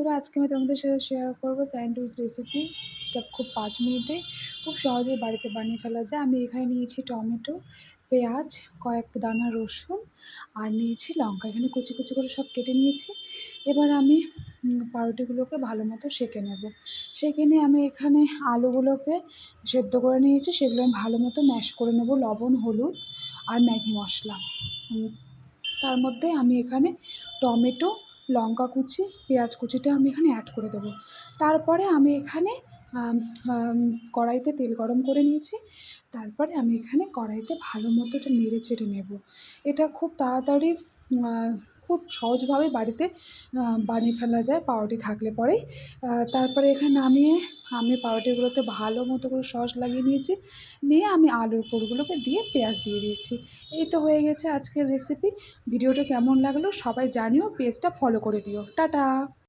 বন্ধুরা, আজকে আমি তোমাদের সাথে শেয়ার করব স্যান্ডউইচ রেসিপি যেটা খুব পাঁচ মিনিটে খুব সহজেই বাড়িতে বানিয়ে ফেলা যায়। আমি এখানে নিয়েছি টমেটো, পেঁয়াজ, কয়েক দানা রসুন আর নিয়েছি লঙ্কা। এখানে কুচি কুচি করে সব কেটে নিয়েছি। এবার আমি পাউরুটিগুলোকে ভালো মতো সেঁকে নেব। সেঁকে নিয়ে আমি এখানে আলুগুলোকে সেদ্ধ করে নিয়েছি। সেগুলো আমি ভালো মতো ম্যাশ করে নেব, লবণ, হলুদ আর ম্যাগি মশলা। তার মধ্যে আমি এখানে টমেটো লঙ্কা কুচি, পেঁয়াজ কুচিটা আমি এখানে অ্যাড করে দেবো। তারপরে আমি এখানে কড়াইতে তেল গরম করে নিয়েছি। তারপরে আমি এখানে কড়াইতে ভালো মতো এটা নেড়ে চেড়ে নেব। এটা খুব তাড়াতাড়ি খুব সহজভাবে বাড়িতে বানিয়ে ফেলা যায়, পাউরুটি থাকলে পরেই। তারপরে এখানে নামিয়ে আমি পাউরুটিগুলোতে ভালো মতো করে সস লাগিয়ে নিয়েছি। নিয়ে আমি আলুর পুরগুলোকে দিয়ে পেঁয়াজ দিয়ে দিয়েছি। এই তো হয়ে গেছে আজকের রেসিপি ভিডিওটা কেমন লাগল সবাই জানিও, পেজটা ফলো করে দিও। টাটা!